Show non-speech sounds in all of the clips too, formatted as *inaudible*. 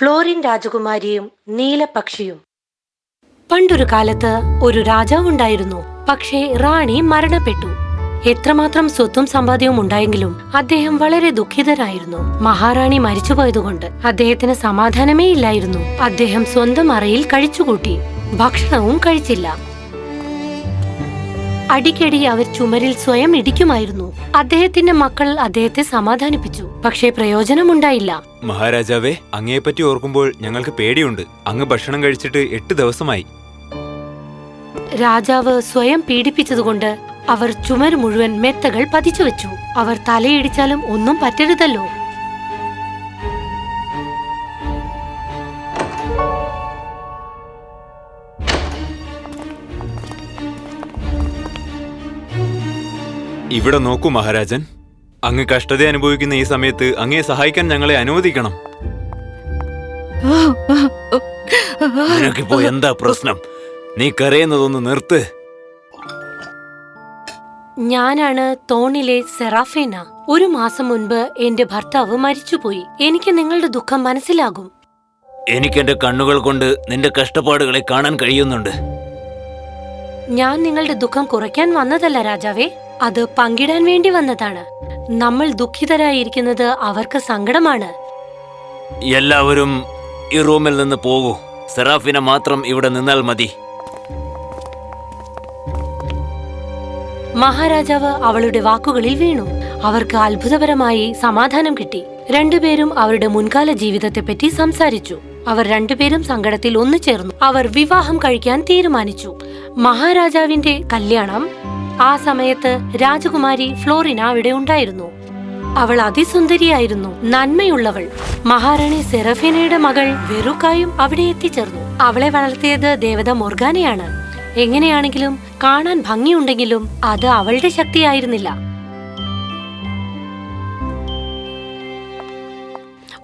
Florin രാജകുമാരിയും നീലപക്ഷിയും. പണ്ടൊരു കാലത്ത് ഒരു രാജാവുണ്ടായിരുന്നു പക്ഷേ റാണി മരണപ്പെട്ടു. എത്രമാത്രം സ്വത്തും സമ്പാദ്യവും ഉണ്ടായെങ്കിലും അദ്ദേഹം വളരെ ദുഃഖിതനായിരുന്നു. മഹാറാണി മരിച്ചുപോയതുകൊണ്ട് അദ്ദേഹത്തിന് സമാധാനമേ ഇല്ലായിരുന്നു. അദ്ദേഹം സ്വന്തം അറയിൽ കഴിച്ചുകൂട്ടി. ഭക്ഷണവും കഴിച്ചില്ല. അടിക്കടി അവർ ചുമരിൽ സ്വയം ഇടിക്കുമായിരുന്നു. അദ്ദേഹത്തിന്റെ മക്കൾ അദ്ദേഹത്തെ സമാധാനിപ്പിച്ചു. പക്ഷേ പ്രയോജനമുണ്ടായില്ല. മഹാരാജാവേ അങ്ങയെപ്പറ്റി ഓർക്കുമ്പോൾ ഞങ്ങൾക്ക് പേടിയുണ്ട്. അങ്ങ് ഭക്ഷണം കഴിച്ചിട്ട് എട്ട് ദിവസമായി. രാജാവ് സ്വയം പീഡിപ്പിച്ചതുകൊണ്ട് അവർ ചുമര് മുഴുവൻ മെത്തകൾ പതിച്ചു വെച്ചു അവർ തലയിടിച്ചാലും ഒന്നും പറ്റരുതല്ലോ. ഇവിടെ നോക്കൂ മഹാരാജൻ. അങ്ങ് കഷ്ടത അനുഭവിക്കുന്ന ഈ സമയത്ത് അങ്ങയെ സഹായിക്കാൻ ഞങ്ങളെ അനുവദിക്കണം. നിനക്കിപ്പോ എന്താ പ്രശ്നം? നീ കരയുന്നതൊന്ന് നിർത്ത്. ഞാനാണ് തോണിലെ സെറാഫേന. ഒരു മാസം മുൻപ് എന്റെ ഭർത്താവ് മരിച്ചുപോയി. എനിക്ക് നിങ്ങളുടെ ദുഃഖം മനസ്സിലാകും. എനിക്ക് എന്റെ കണ്ണുകൾ കൊണ്ട് നിന്റെ കഷ്ടപ്പാടുകളെ കാണാൻ കഴിയുന്നുണ്ട്. ഞാൻ നിങ്ങളുടെ ദുഃഖം കുറയ്ക്കാൻ വന്നതല്ല രാജാവേ. അത് പങ്കിടാൻ വേണ്ടി വന്നതാണ്. നമ്മൾ ദുഃഖിതരായിരിക്കുന്നത് അവർക്ക് സങ്കടമാണ്. എല്ലാവരും ഈ റൂമിൽ നിന്ന് പോകൂ. സെറാഫിന മാത്രം ഇവിടെ നിന്നാൽ മതി. മഹാരാജാവ് അവളുടെ വാക്കുകളിൽ വീണു. അവർക്ക് അത്ഭുതപരമായി സമാധാനം കിട്ടി. രണ്ടുപേരും അവരുടെ മുൻകാല ജീവിതത്തെപ്പറ്റി സംസാരിച്ചു. അവർ രണ്ടുപേരും സങ്കടത്തിൽ ഒന്നു ചേർന്നു. അവർ വിവാഹം കഴിക്കാൻ തീരുമാനിച്ചു. മഹാരാജാവിന്റെ കല്യാണം ആ സമയത്ത് രാജകുമാരി ഫ്ലോറിന അവിടെ ഉണ്ടായിരുന്നു. അവൾ അതിസുന്ദരിയായിരുന്നു. നന്മയുള്ളവൾ. മഹാറാണി സെറഫീനയുടെ മകൾ വെറുക്കായും അവിടെ എത്തിച്ചേർന്നു. അവളെ വളർത്തിയത് ദേവത മൊർഗാനയാണ്. എങ്ങനെയാണെങ്കിലും കാണാൻ ഭംഗിയുണ്ടെങ്കിലും അത് അവളുടെ ശക്തിയായിരുന്നില്ല.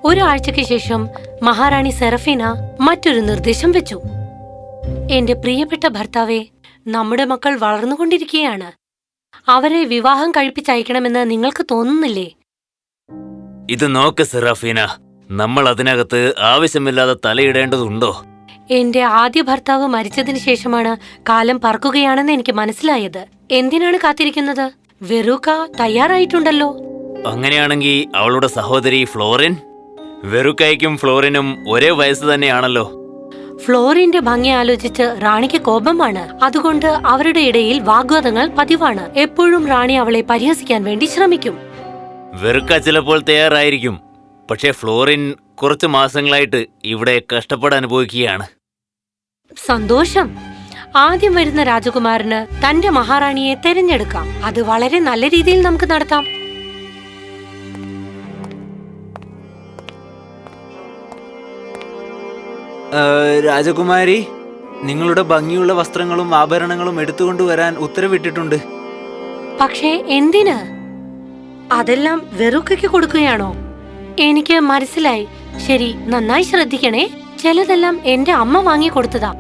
ഒരാഴ്ചയ്ക്ക് ശേഷം മഹാറാണി സെറഫീന മറ്റൊരു നിർദ്ദേശം വെച്ചു. എന്റെ പ്രിയപ്പെട്ട ഭർത്താവെ നമ്മുടെ മക്കൾ വളർന്നുകൊണ്ടിരിക്കുകയാണ്. അവരെ വിവാഹം കഴിപ്പിച്ചയക്കണമെന്ന് നിങ്ങൾക്ക് തോന്നുന്നില്ലേ? ഇത് നോക്ക് സെറാഫീന. നമ്മൾ അതിനകത്ത് ആവശ്യമില്ലാതെ തലയിടേണ്ടതുണ്ടോ? എന്റെ ആദ്യ ഭർത്താവ് മരിച്ചതിന് ശേഷമാണ് കാലം പറക്കുകയാണെന്ന് എനിക്ക് മനസ്സിലായത്. എന്തിനാണ് കാത്തിരിക്കുന്നത്? വെറൂക്ക തയ്യാറായിട്ടുണ്ടല്ലോ. അങ്ങനെയാണെങ്കിൽ അവളുടെ സഹോദരി ഫ്ലോറിൻ? വെറുക്കയ്ക്കും ഫ്ലോറിനും ഒരേ വയസ്സ് തന്നെയാണല്ലോ. ഫ്ലോറിന്റെ ഭംഗി ആലോചിച്ച് റാണിക്ക് കോപമാണ്. അതുകൊണ്ട് അവരുടെ ഇടയിൽ വാഗ്വാദങ്ങൾ പതിവാണ്. എപ്പോഴും റാണി അവളെ പരിഹസിക്കാൻ വേണ്ടി ശ്രമിക്കും. വെറുക്ക ചിലപ്പോൾ തയ്യാറായിരിക്കും. പക്ഷേ ഫ്ലോറിൻ കുറച്ച് മാസങ്ങളായിട്ട് ഇവിടെ കഷ്ടപ്പെടാൻ അനുഭവിക്കുകയാണ്. സന്തോഷം. ആദ്യം വരുന്ന രാജകുമാരന് തന്റെ മഹാറാണിയെ തെരഞ്ഞെടുക്കാം. അത് വളരെ നല്ല രീതിയിൽ നമുക്ക് നടത്താം. രാജകുമാരി നിങ്ങളുടെ ഭംഗിയുള്ള വസ്ത്രങ്ങളും ആഭരണങ്ങളും എടുത്തുകൊണ്ടുവരാൻ ഉത്തരവിട്ടിട്ടുണ്ട്. പക്ഷേ എന്തിന്? അതെല്ലാം വെറുക്കയ്ക്ക് കൊടുക്കുകയാണോ? എനിക്ക് മനസ്സിലായി. ശരി നന്നായി ശ്രദ്ധിക്കണേ. ചിലതെല്ലാം എന്റെ അമ്മ വാങ്ങി കൊടുത്തതാ.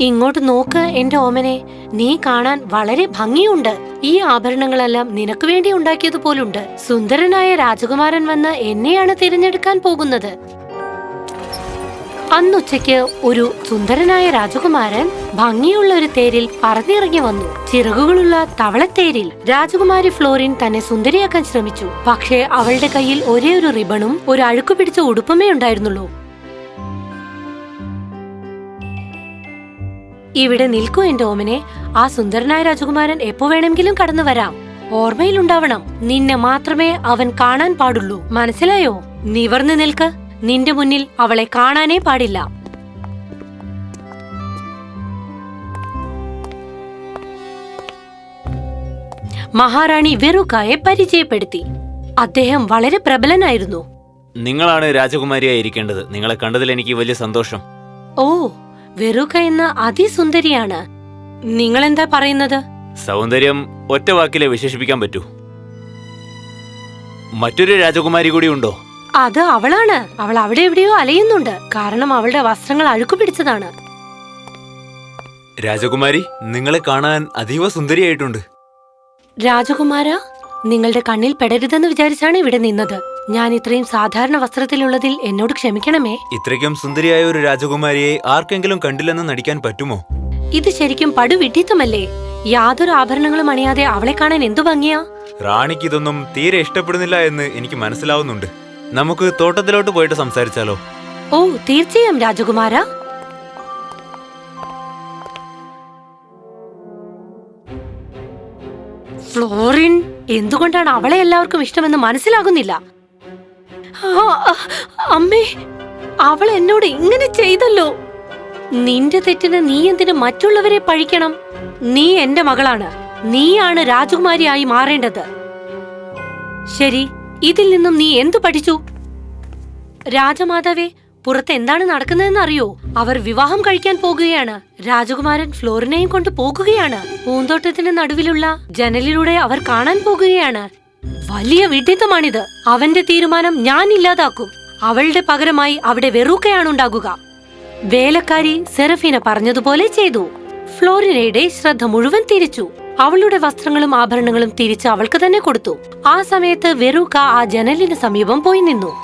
ഇങ്ങോട്ട് നോക്ക് എന്റെ ഓമനെ. നീ കാണാൻ വളരെ ഭംഗിയുണ്ട്. ഈ ആഭരണങ്ങളെല്ലാം നിനക്ക് വേണ്ടി ഉണ്ടാക്കിയതുപോലുണ്ട്. സുന്ദരനായ രാജകുമാരൻ വന്ന് എന്നെയാണ് തിരഞ്ഞെടുക്കാൻ പോകുന്നത്. അന്നുച്ചയ്ക്ക് ഒരു സുന്ദരനായ രാജകുമാരൻ ഭംഗിയുള്ള ഒരു തേരിൽ പറന്നിറങ്ങി വന്നു. ചിറകുകളുള്ള തവളത്തേരിൽ രാജകുമാരി ഫ്ലോറിൻ തന്നെ സുന്ദരിയാക്കാൻ ശ്രമിച്ചു. പക്ഷേ അവളുടെ കയ്യിൽ ഒരേ ഒരു റിബണും ഒരു അഴുക്കു പിടിച്ച ഉടുപ്പമേ ഉണ്ടായിരുന്നുള്ളൂ. ഇവിടെ നിൽക്കൂ എന്റെ ഓമനെ. ആ സുന്ദരനായ രാജകുമാരൻ എപ്പോ വേണമെങ്കിലും കടന്നു വരാം. ഓർമ്മയിലുണ്ടാവണം നിന്നെ മാത്രമേ അവൻ കാണാൻ പാടുള്ളൂ. മനസ്സിലായോ? നിവർന്നു നിൽക്ക്. നിന്റെ മുന്നിൽ അവളെ കാണാനേ പാടില്ല. മഹാറാണി വെറുക്കായെ പരിചയപ്പെടുത്തി. അദ്ദേഹം വളരെ പ്രബലനായിരുന്നു. നിങ്ങളാണ് രാജകുമാരിയായിരിക്കേണ്ടത്. നിങ്ങളെ കണ്ടതിൽ എനിക്ക് വലിയ സന്തോഷം. ഓ വെറുക്ക എന്ന അതിസുന്ദരിയാണ്. നിങ്ങൾ എന്താ പറയുന്നത്? സൗന്ദര്യം ഒറ്റ വാക്കിലെ വിശേഷിപ്പിക്കാൻ പറ്റൂ. മറ്റൊരു രാജകുമാരി കൂടി ഉണ്ടോ? അത് അവളാണ്. അവൾ അവിടെ എവിടെയോ അലയുന്നുണ്ട്. കാരണം അവളുടെ വസ്ത്രങ്ങൾ അഴുക്കു പിടിച്ചതാണ്. രാജകുമാരി നിങ്ങളെ കാണാൻ അതീവ സുന്ദരിയായിട്ടുണ്ട്. രാജകുമാര നിങ്ങളുടെ കണ്ണിൽ പെടരുതെന്ന് വിചാരിച്ചാണ് ഇവിടെ നിന്നത്. ഞാൻ ഇത്രയും സാധാരണ വസ്ത്രത്തിലുള്ളതിൽ എന്നോട് ക്ഷമിക്കണമേ. ഇത്രയ്ക്കും സുന്ദരിയായ ഒരു രാജകുമാരിയെ ആർക്കെങ്കിലും കണ്ടില്ലെന്ന് നടിക്കാൻ പറ്റുമോ? ഇത് ശരിക്കും പടുവിഡിത്തമല്ലേ യാതൊരു ആഭരണങ്ങളും അണിയാതെ അവളെ കാണാൻ എന്തു ഭംഗിയാ? റാണിക്ക് ഇതൊന്നും തീരെ ഇഷ്ടപ്പെടുന്നില്ല എന്ന് എനിക്ക് മനസ്സിലാവുന്നുണ്ട്. നമുക്ക് തോട്ടത്തിലോട്ട് പോയിട്ട് സംസാരിച്ചാലോ? ഓ തീർച്ചയായും രാജകുമാര. ഫ്ലോറിൻ എന്തുകൊണ്ടാണ് അവളെ എല്ലാവർക്കും ഇഷ്ടമെന്ന് മനസ്സിലാകുന്നില്ല? അമ്മേ അവൾ എന്നോട് ഇങ്ങനെ ചെയ്തല്ലോ. നിന്റെ തെറ്റിന് നീ എന്തിന് മറ്റുള്ളവരെ പഴിക്കണം? നീ എന്റെ മകളാണ്. നീയാണ് രാജകുമാരിയായി മാറേണ്ടത്. ശരി ഇതിൽ നിന്നും നീ എന്തു പഠിച്ചു? രാജമാതാവേ പുറത്ത് എന്താണ് നടക്കുന്നതെന്ന് അറിയോ? അവർ വിവാഹം കഴിക്കാൻ പോകുകയാണ്. രാജകുമാരൻ ഫ്ലോറിനെയും കൊണ്ട് പോകുകയാണ്. പൂന്തോട്ടത്തിന് നടുവിലുള്ള ജനലിലൂടെ അവർ കാണാൻ പോകുകയാണ്. വലിയ വിഡിത്തമാണിത് അവന്റെ തീരുമാനം ഞാൻ ഇല്ലാതാക്കും. അവളുടെ പകരമായി അവിടെ വെറൂക്കയാണ് ഉണ്ടാകുക വേലക്കാരി സെറഫീന പറഞ്ഞതുപോലെ ചെയ്തു. ഫ്ലോറിനയുടെ ശ്രദ്ധ മുഴുവൻ തിരിച്ചു. അവളുടെ വസ്ത്രങ്ങളും ആഭരണങ്ങളും തിരിച്ച് അവൾക്ക് തന്നെ കൊടുത്തു. ആ സമയത്ത് വെറൂക്ക ആ ജനലിന് സമീപം പോയി നിന്നു.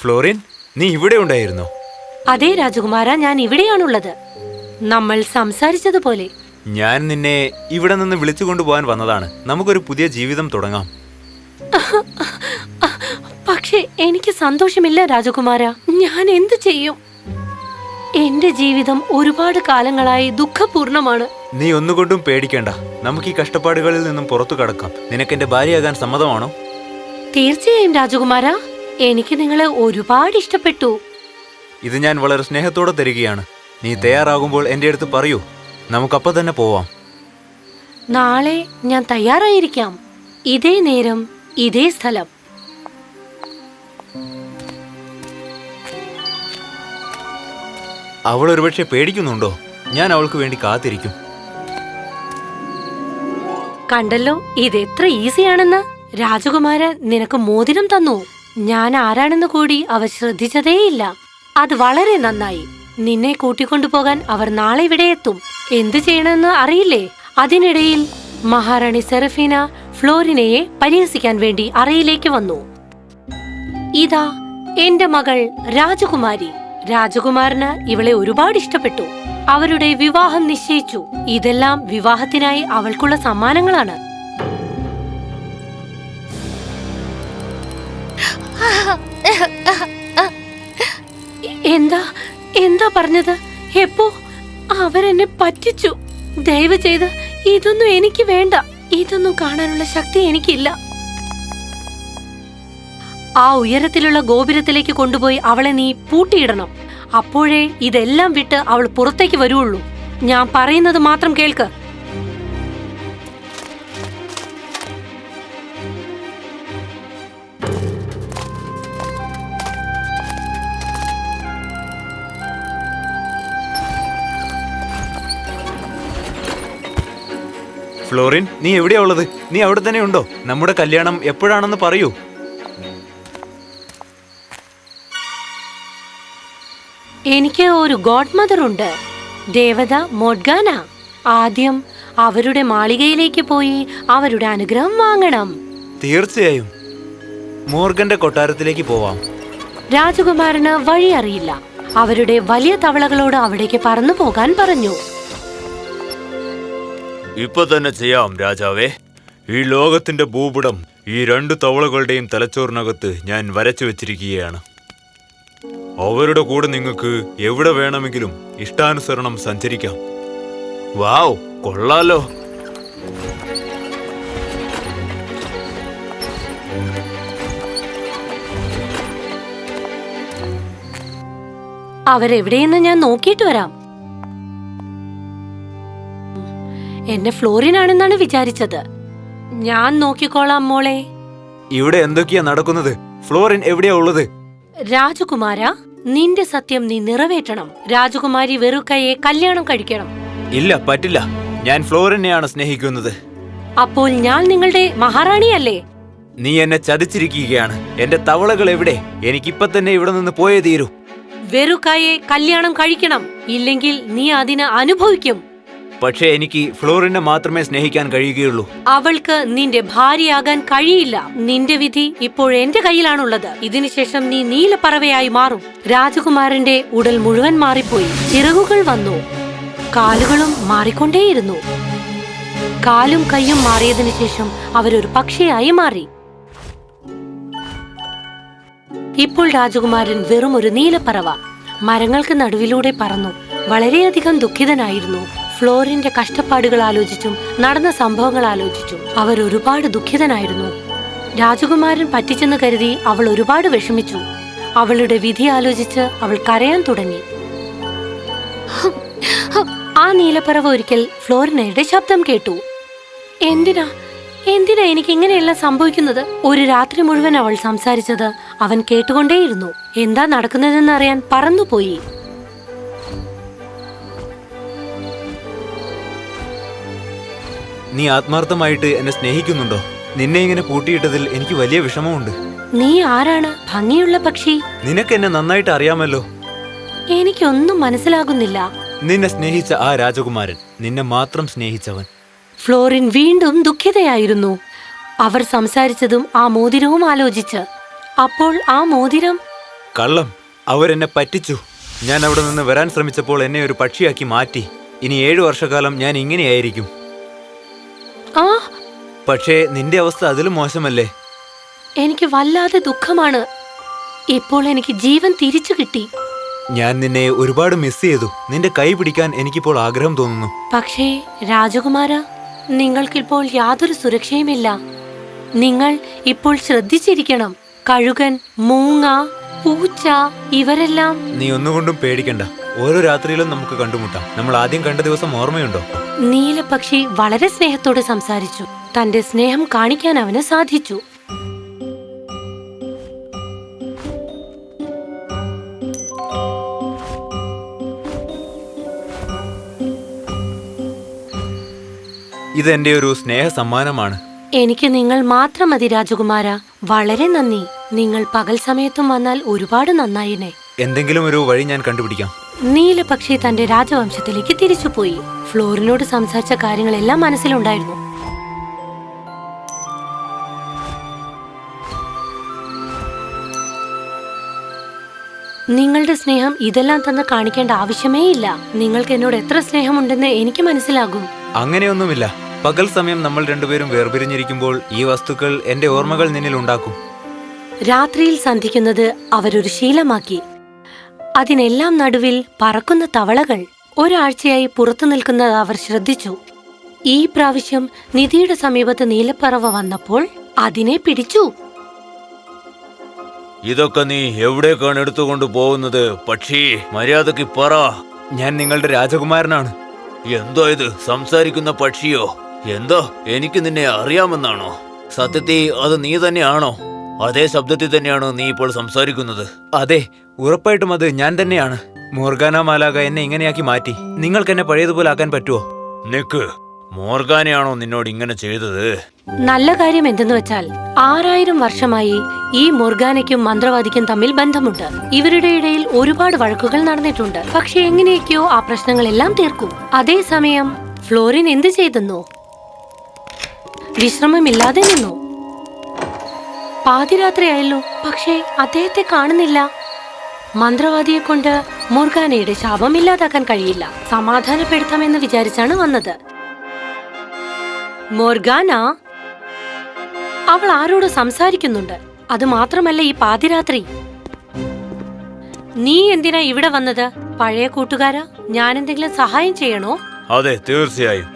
ഫ്ലോറിൻ നീ ഇവിടെ ഉണ്ടായിരുന്നോ? അതെ രാജകുമാര ഞാൻ ഇവിടെയാണുള്ളത്. നമ്മൾ സംസാരിച്ചതുപോലെ. ഞാൻ നിന്നെ ഇവിടെ നിന്ന് വിളിച്ചു കൊണ്ടുപോകാൻ വന്നതാണ്. നമുക്കൊരു പുതിയ ജീവിതം തുടങ്ങാം. *laughs* പക്ഷെ എനിക്ക് സന്തോഷമില്ല രാജകുമാര. ഞാൻ എന്തു ചെയ്യും? എന്റെ ജീവിതം ഒരുപാട് കാലങ്ങളായി ദുഃഖപൂർണമാണ്. നീ ഒന്നുകൊണ്ടും പേടിക്കേണ്ട. നമുക്ക് ഈ കഷ്ടപ്പാടുകളിൽ നിന്നും പുറത്തു കടക്കാം. നിനക്ക് എന്റെ ഭാര്യയാകാൻ സമ്മതമാണോ? തീർച്ചയായും രാജകുമാര. എനിക്ക് നിങ്ങളെ ഒരുപാട് ഇഷ്ടപ്പെട്ടു. ഇത് ഞാൻ വളരെ സ്നേഹത്തോടെ തരികയാണ്. നീ തയ്യാറാകുമ്പോൾ എന്റെ അടുത്ത് പറയൂ. നമുക്കപ്പ തന്നെ പോവാം. നാളെ ഞാൻ തയ്യാറായിരിക്കാം. ഇതേ നേരം ഇതേ സ്ഥലം. അവൾ ഒരുപക്ഷെ പേടിക്കുന്നുണ്ടോ? ഞാൻ അവൾക്ക് വേണ്ടി കാത്തിരിക്കും. കണ്ടല്ലോ ഇത് എത്ര ഈസിയാണെന്ന്. രാജകുമാരൻ നിനക്ക് മോതിരം തന്നു. ഞാൻ ആരാണെന്ന് കൂടി അവർ ശ്രദ്ധിച്ചതേയില്ല. അത് വളരെ നന്നായി. നിന്നെ കൂട്ടിക്കൊണ്ടുപോകാൻ അവർ നാളെ ഇവിടെ എത്തും. എന്തു ചെയ്യണമെന്ന് അറിയില്ലേ? അതിനിടയിൽ മഹാറാണി സെറഫീന ഫ്ലോറിനയെ പരിഹസിക്കാൻ വേണ്ടി അറയിലേക്ക് വന്നു. ഇതാ എന്റെ മകൾ രാജകുമാരി. രാജകുമാരന് ഇവളെ ഒരുപാട് ഇഷ്ടപ്പെട്ടു. അവരുടെ വിവാഹം നിശ്ചയിച്ചു. ഇതെല്ലാം വിവാഹത്തിനായി അവൾക്കുള്ള സമ്മാനങ്ങളാണ്. എന്താ എന്താ പറഞ്ഞത്? എപ്പോ? അവരെന്നെ പറ്റിച്ചു. ദയവ് ചെയ്ത് ഇതൊന്നും എനിക്ക് വേണ്ട. ഇതൊന്നും കാണാനുള്ള ശക്തി എനിക്കില്ല. ആ ഉയരത്തിലുള്ള ഗോപുരത്തിലേക്ക് കൊണ്ടുപോയി അവളെ നീ പൂട്ടിയിടണം. അപ്പോഴേ ഇതെല്ലാം വിട്ട് അവൾ പുറത്തേക്ക് വരുവുള്ളൂ. ഞാൻ പറയുന്നത് മാത്രം കേൾക്ക്. ഫ്ലോറിൻ നീ എവിടെയാ ഉള്ളത്? നീ അവിടെ തന്നെ ഉണ്ടോ? നമ്മുടെ കല്യാണം എപ്പോഴാണെന്ന് പറയൂ. എനിക്ക് ഒരു ഗോഡ് മദർ ഉണ്ട്. ദേവത മോഡ്ഗാന. ആദ്യം അവരുടെ മാളികയിലേക്ക് പോയി അവരുടെ അനുഗ്രഹം വാങ്ങണം. തീർച്ചയായും. മോർഗന്റെ കൊട്ടാരത്തിലേക്ക് പോവാം. രാജകുമാരന് വഴി അറിയില്ല. അവരുടെ വലിയ തവളകളോട് അവിടേക്ക് പറന്നു പോകാൻ പറഞ്ഞു. ഇപ്പൊ തന്നെ ചെയ്യാം രാജാവേ. ഈ ലോകത്തിന്റെ ഭൂപടം ഈ രണ്ട് തവളകളുടെയും തലച്ചോറിനകത്ത് ഞാൻ വരച്ചു വെച്ചിരിക്കുകയാണ്. അവരുടെ കൂടെ നിങ്ങൾക്ക് എവിടെ വേണമെങ്കിലും ഇഷ്ടാനുസരണം സഞ്ചരിക്കാം. വാവ് കൊള്ളാലോ. അവരെവിടെയെന്ന് ഞാൻ നോക്കിയിട്ട് വരാം. എന്നെ ഫ്ലോറിനാണെന്നാണ് വിചാരിച്ചത്. ഞാൻ നോക്കിക്കോളാം മോളെ. ഇവിടെ എന്തൊക്കെയാ നടക്കുന്നത്? ഫ്ലോറിൻ എവിടെയാ ഉള്ളത്? രാജകുമാര നിന്റെ സത്യം നീ നിറവേറ്റണം. രാജകുമാരി വെറുക്കയെ കല്യാണം കഴിക്കണം. ഇല്ല പറ്റില്ല. ഞാൻ ഫ്ലോറിനെയാണ് സ്നേഹിക്കുന്നത്. അപ്പോൾ ഞാൻ നിങ്ങളുടെ മഹാറാണിയല്ലേ? നീ എന്നെ ചതിച്ചിരിക്കുകയാണ്. എന്റെ തവളകൾ എവിടെ? എനിക്കിപ്പ തന്നെ ഇവിടെ നിന്ന് പോയേ തീരൂ. വെറുക്കായെ കല്യാണം കഴിക്കണം. ഇല്ലെങ്കിൽ നീ അതിന് അനുഭവിക്കും. പക്ഷേ എനിക്ക് ഫ്ലോറിനെ മാത്രമേ സ്നേഹിക്കാൻ കഴിയുകയുള്ളൂ. അവൾക്ക് നിന്റെ ഭാര്യയാകാൻ കഴിയില്ല. നിന്റെ വിധി ഇപ്പോൾ എന്റെ കയ്യിലാണുള്ളത്. ഇതിനുശേഷം നീ നീലപ്പറവയായി മാറും. രാജകുമാരന്റെ ഉടൽ മുഴുവൻ മാറിപ്പോയി. ചിറകുകൾ വന്നു. കാലുകളും മാറിക്കൊണ്ടേയിരുന്നു. കാലും കൈയും മാറിയതിനു ശേഷം അവരൊരു പക്ഷിയായി മാറി. ഇപ്പോൾ രാജകുമാരൻ വെറും ഒരു നീലപ്പറവ. മരങ്ങൾക്ക് നടുവിലൂടെ പറന്നു. വളരെയധികം ദുഃഖിതനായിരുന്നു. ഫ്ലോറിന്റെ കഷ്ടപ്പാടുകൾ ആലോചിച്ചും നടന്ന സംഭവങ്ങൾ ആലോചിച്ചും അവർ ഒരുപാട് ദുഃഖിതനായിരുന്നു. രാജകുമാരൻ പറ്റിച്ചെന്ന് കരുതി അവൾ ഒരുപാട് വിഷമിച്ചു. അവളുടെ വിധി ആലോചിച്ച് അവൾ കരയാൻ തുടങ്ങി. ആ നീലപ്പറവ് ഒരിക്കൽ ഫ്ലോറിനയുടെ ശബ്ദം കേട്ടു. എന്തിനാ? എന്തിനാ എനിക്ക് ഇങ്ങനെയെല്ലാം സംഭവിക്കുന്നത്? ഒരു രാത്രി മുഴുവൻ അവൾ സംസാരിച്ചത് അവൻ കേട്ടുകൊണ്ടേയിരുന്നു. എന്താ നടക്കുന്നതെന്ന് അറിയാൻ പറന്നുപോയി. നീ ആത്മാർത്ഥമായിട്ട് എന്നെ സ്നേഹിക്കുന്നുണ്ടോ? നിന്നെ ഇങ്ങനെ കൂട്ടിയിട്ടതിൽ എനിക്ക് വലിയ വിഷമമുണ്ട്. നീ ആരാണ്? ഭംഗിയുള്ള പക്ഷി. നിനക്ക് എന്നെ നന്നായിട്ട് അറിയാമല്ലോ. എനിക്കൊന്നും മനസ്സിലാകുന്നില്ല. നിന്നെ സ്നേഹിച്ച ആ രാജകുമാരൻ നിന്നെ മാത്രം സ്നേഹിച്ചവൻ. ഫ്ലോറിൻ വീണ്ടും ദുഃഖിതയായിരുന്നു. അവർ സംസാരിച്ചതും ആ മോതിരവും ആലോചിച്ച്. അപ്പോൾ ആ മോതിരം? കള്ളം. അവരെന്നെ പറ്റിച്ചു. ഞാൻ അവിടെ നിന്ന് വരാൻ ശ്രമിച്ചപ്പോൾ എന്നെ ഒരു പക്ഷിയാക്കി മാറ്റി. ഇനി ഏഴു വർഷക്കാലം ഞാൻ ഇങ്ങനെയായിരിക്കും. ആ? പക്ഷേ നിന്റെ അവസ്ഥ അതിലും മോശമല്ലേ? എനിക്ക് വല്ലാതെ ദുഃഖമാണ്. ഇപ്പോൾ എനിക്ക് ജീവൻ തിരിച്ചു കിട്ടി. ഞാൻ നിന്നെ ഒരുപാട് മിസ് ചെയ്തു. നിന്റെ കൈ പിടിക്കാൻ എനിക്കിപ്പോൾ ആഗ്രഹം തോന്നുന്നു. പക്ഷേ രാജകുമാര നിങ്ങൾക്കിപ്പോൾ യാതൊരു സുരക്ഷയുമില്ല. നിങ്ങൾ ഇപ്പോൾ ശ്രദ്ധിച്ചിരിക്കണം. കഴുകൻ മൂങ്ങ പൂച്ച ഇവരെല്ലാം നീ ഒന്നുകൊണ്ടും പേടിക്കണ്ട. ഓരോ രാത്രിയിലും നമുക്ക് കണ്ടുമുട്ടാം. നമ്മൾ ആദ്യം കണ്ട ദിവസം ഓർമ്മയുണ്ടോ? നീലപക്ഷി വളരെ സ്നേഹത്തോടെ സംസാരിച്ചു. തന്റെ സ്നേഹം കാണിക്കാൻ അവന് സാധിച്ചു. ഇത് എന്റെ ഒരു സ്നേഹ സമ്മാനമാണ്. എനിക്ക് നിങ്ങൾ മാത്രം മതി രാജകുമാര. വളരെ നന്ദി. നിങ്ങൾ പകൽ സമയത്തും വന്നാൽ ഒരുപാട് നന്നായിനെ. എന്തെങ്കിലും ഒരു വഴി ഞാൻ കണ്ടുപിടിക്കാം. നീലപക്ഷി തന്റെ രാജവംശത്തിലേക്ക് തിരിച്ചുപോയി. ഫ്ലോറിനോട് സംസാരിച്ച കാര്യങ്ങളെല്ലാം മനസ്സിലുണ്ടായിരുന്നു. നിങ്ങളുടെ സ്നേഹം ഇതെല്ലാം തന്ന് കാണിക്കേണ്ട ആവശ്യമേ ഇല്ല നിങ്ങൾക്ക് എന്നോട് എത്ര സ്നേഹമുണ്ടെന്ന് എനിക്ക് മനസ്സിലാകും. അങ്ങനെയൊന്നുമില്ല. പകൽ സമയം നമ്മൾ രണ്ടുപേരും വേർപിരിഞ്ഞിരിക്കുമ്പോൾ ഈ വസ്തുക്കൾ എന്റെ ഓർമ്മകൾ നിന്നിൽ ഉണ്ടാക്കും രാത്രിയിൽ സന്ധിക്കുന്നത് അവരൊരു ശീലമാക്കി. അതിനെല്ലാം നടുവിൽ പറക്കുന്ന തവളകൾ ഒരാഴ്ചയായി പുറത്തു നിൽക്കുന്നത് അവർ ശ്രദ്ധിച്ചു. ഈ പ്രാവശ്യം നിധിയുടെ സമീപത്ത് നീലപ്പറവ വന്നപ്പോൾ അതിനെ പിടിച്ചു. ഇതൊക്കെ നീ എവിടേക്കാണ് എടുത്തുകൊണ്ട് പോകുന്നത്? പക്ഷേ മര്യാദയ്ക്ക് പറ. ഞാൻ നിങ്ങളുടെ രാജകുമാരനാണ്. എന്തോ ഇത്? സംസാരിക്കുന്ന പക്ഷിയോ? എന്തോ? എനിക്ക് നിന്നെ അറിയാമെന്നാണോ? സത്യത്തെ അത് നീ തന്നെയാണോ? അതേ ശബ്ദത്തിൽ തന്നെയാണ് നീ ഇപ്പോൾ സംസാരിക്കുന്നത്? അതെ ഉറപ്പായിട്ടും അത് ഞാൻ തന്നെയാണ്. മോർഗാന മാലാക എന്നെ ഇങ്ങനെയാക്കി മാറ്റി. നിങ്ങൾക്ക് എന്നെ പഴയതുപോലെ ആക്കാൻ പറ്റുമോ നിക്ക് മോർഗാനയാണോ നിന്നോട് ഇങ്ങനെ ചെയ്തത്? നല്ല കാര്യം എന്തെന്ന് വെച്ചാൽ ആറായിരം വർഷമായി ഈ മുർഗാനയ്ക്കും മന്ത്രവാദിക്കും തമ്മിൽ ബന്ധമുണ്ട്. ഇവരുടെ ഇടയിൽ ഒരുപാട് വഴക്കുകൾ നടന്നിട്ടുണ്ട്. പക്ഷെ എങ്ങനെയൊക്കെയോ ആ പ്രശ്നങ്ങളെല്ലാം തീർക്കും. അതേസമയം ഫ്ലോറിൻ എന്ത് ചെയ്തെന്നോ? വിശ്രമമില്ലാതെ നിന്നു? പാതിരാത്രിയായല്ലോ. പക്ഷേ അദ്ദേഹത്തെ കാണുന്നില്ല. മന്ത്രവാദിയെ കൊണ്ട് മുർഗാനയുടെ ശാപം ഇല്ലാതാക്കാൻ കഴിയില്ല. സമാധാനപ്പെടുത്താമെന്ന് വിചാരിച്ചാണ് വന്നത്. മോർഗാന അവൾ ആരോട് സംസാരിക്കുന്നുണ്ട്. അത് മാത്രമല്ല ഈ പാതിരാത്രി. നീ എന്തിനാ ഇവിടെ വന്നത്? പഴയ കൂട്ടുകാരാ? ഞാൻ എന്തെങ്കിലും സഹായം ചെയ്യണോ? അതെ തീർച്ചയായും.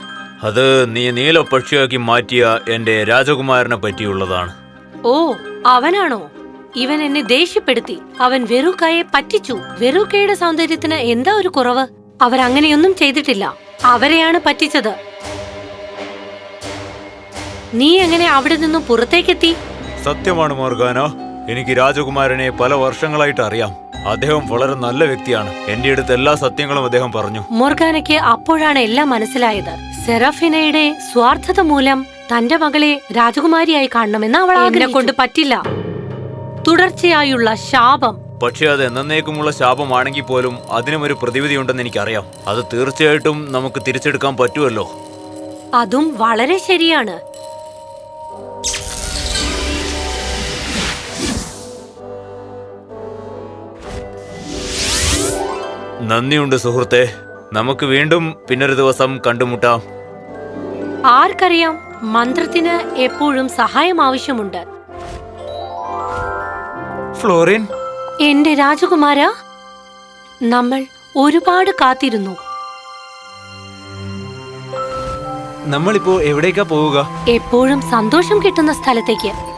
അത് നീ നീല പക്ഷിയാക്കി മാറ്റിയ എന്റെ രാജകുമാരനെ പറ്റിയുള്ളതാണ്. ഓ അവനാണോ? ഇവൻ എന്നെ ദേഷ്യപ്പെടുത്തി. അവൻ വെറുക്കായെ പറ്റിച്ചു. വെറുക്കയുടെ സൗന്ദര്യത്തിന് എന്താ ഒരു കുറവ്? അവരങ്ങനെയൊന്നും ചെയ്തിട്ടില്ല. അവരെയാണ് പറ്റിച്ചത്. നീ എങ്ങനെ അവിടെ നിന്നും പുറത്തേക്കെത്തി? സത്യമാണ് മോർഗാനോ. എനിക്ക് രാജകുമാരനെ പല വർഷങ്ങളായിട്ട് അറിയാം. അദ്ദേഹം വളരെ നല്ല വ്യക്തിയാണ്. എന്റെ അടുത്ത് എല്ലാ സത്യങ്ങളും അദ്ദേഹം പറഞ്ഞു. മോർഗാനയ്ക്ക് അപ്പോഴാണ് എല്ലാം മനസ്സിലായത്. സെറഫിനയുടെ സ്വാർത്ഥത മൂലം തന്റെ മകളെ രാജകുമാരിയായി കാണണമെന്ന് അവൾ എന്നെ കൊണ്ട് പറ്റില്ല. തുടർച്ചയായുള്ള ശാപം. പക്ഷേ അത് എന്നേക്കുമുള്ള ശാപമാണെങ്കിൽ പോലും അതിനും ഒരു പ്രതിവിധി ഉണ്ടെന്ന് എനിക്കറിയാം. അത് തീർച്ചയായിട്ടും നമുക്ക് തിരിച്ചെടുക്കാൻ പറ്റുമല്ലോ. അതും വളരെ ശരിയാണ്. നന്ദിയുണ്ട് സുഹൃത്തെ. നമുക്ക് വീണ്ടും പിന്നൊരു ദിവസം കണ്ടുമുട്ടാം. ആർക്കറിയാം? മന്ത്രത്തിന് എപ്പോഴും സഹായം ആവശ്യമുണ്ട്. ഫ്ലോറിൻ? എന്റെ രാജകുമാര നമ്മൾ ഒരുപാട് കാത്തിരുന്നു. നമ്മളിപ്പോ എവിടേക്കാ പോവുക? എപ്പോഴും സന്തോഷം കിട്ടുന്ന സ്ഥലത്തേക്ക്.